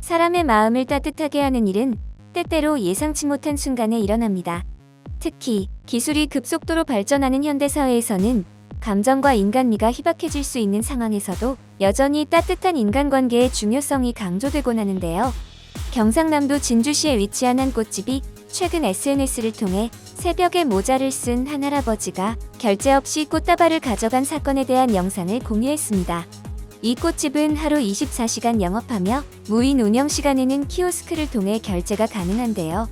사람의 마음을 따뜻하게 하는 일은 때때로 예상치 못한 순간에 일어납니다. 특히 기술이 급속도로 발전하는 현대사회에서는 감정과 인간미가 희박해질 수 있는 상황에서도 여전히 따뜻한 인간관계의 중요성이 강조되곤 하는데요. 경상남도 진주시에 위치한 한 꽃집이 최근 SNS를 통해 새벽에 모자를 쓴 한 할아버지가 결제 없이 꽃다발을 가져간 사건에 대한 영상을 공유했습니다. 이 꽃집은 하루 24시간 영업하며 무인 운영 시간에는 키오스크를 통해 결제가 가능한데요.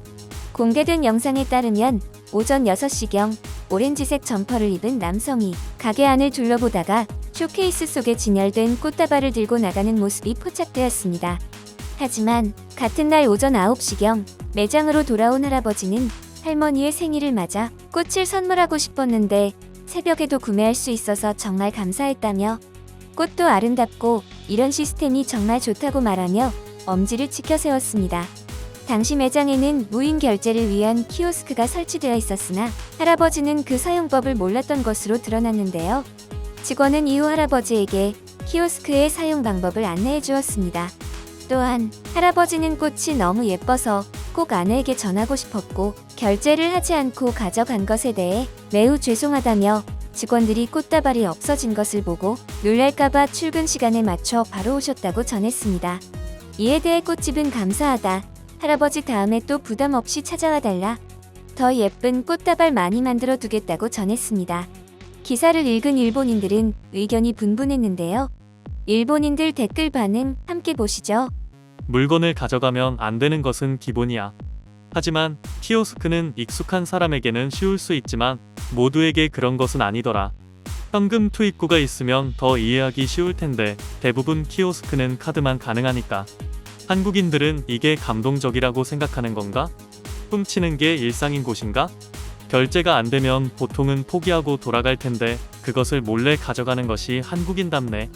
공개된 영상에 따르면 오전 6시경 오렌지색 점퍼를 입은 남성이 가게 안을 둘러보다가 쇼케이스 속에 진열된 꽃다발을 들고 나가는 모습이 포착되었습니다. 하지만 같은 날 오전 9시경 매장으로 돌아온 할아버지는 할머니의 생일을 맞아 꽃을 선물하고 싶었는데 새벽에도 구매할 수 있어서 정말 감사했다며 꽃도 아름답고 이런 시스템이 정말 좋다고 말하며 엄지를 치켜 세웠습니다. 당시 매장에는 무인 결제를 위한 키오스크가 설치되어 있었으나 할아버지는 그 사용법을 몰랐던 것으로 드러났는데요. 직원은 이후 할아버지에게 키오스크의 사용 방법을 안내해 주었습니다. 또한 할아버지는 꽃이 너무 예뻐서 꼭 아내에게 전하고 싶었고 결제를 하지 않고 가져간 것에 대해 매우 죄송하다며 직원들이 꽃다발이 없어진 것을 보고 놀랄까봐 출근 시간에 맞춰 바로 오셨다고 전했습니다. 이에 대해 꽃집은 감사하다. 할아버지 다음에 또 부담 없이 찾아와 달라. 더 예쁜 꽃다발 많이 만들어 두겠다고 전했습니다. 기사를 읽은 일본인들은 의견이 분분했는데요. 일본인들 댓글 반응 함께 보시죠. 물건을 가져가면 안 되는 것은 기본이야. 하지만 키오스크는 익숙한 사람에게는 쉬울 수 있지만 모두에게 그런 것은 아니더라. 현금 투입구가 있으면 더 이해하기 쉬울 텐데 대부분 키오스크는 카드만 가능하니까. 한국인들은 이게 감동적이라고 생각하는 건가? 훔치는 게 일상인 곳인가? 결제가 안 되면 보통은 포기하고 돌아갈 텐데 그것을 몰래 가져가는 것이 한국인답네.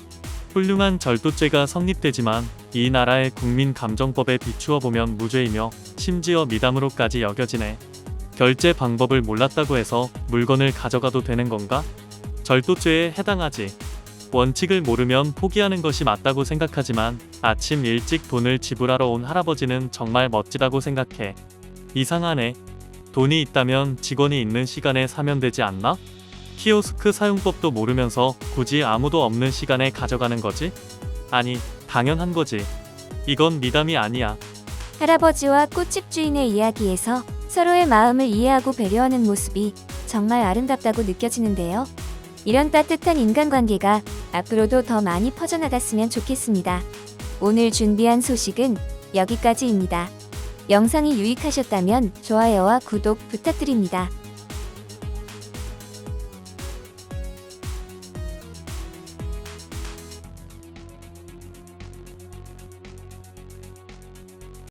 훌륭한 절도죄가 성립되지만 이 나라의 국민 감정법에 비추어 보면 무죄이며 심지어 미담으로까지 여겨지네. 결제 방법을 몰랐다고 해서 물건을 가져가도 되는 건가? 절도죄에 해당하지. 원칙을 모르면 포기하는 것이 맞다고 생각하지만 아침 일찍 돈을 지불하러 온 할아버지는 정말 멋지다고 생각해. 이상하네. 돈이 있다면 직원이 있는 시간에 사면 되지 않나? 키오스크 사용법도 모르면서 굳이 아무도 없는 시간에 가져가는 거지? 아니, 당연한 거지. 이건 미담이 아니야. 할아버지와 꽃집 주인의 이야기에서 서로의 마음을 이해하고 배려하는 모습이 정말 아름답다고 느껴지는데요. 이런 따뜻한 인간관계가 앞으로도 더 많이 퍼져나갔으면 좋겠습니다. 오늘 준비한 소식은 여기까지입니다. 영상이 유익하셨다면 좋아요와 구독 부탁드립니다.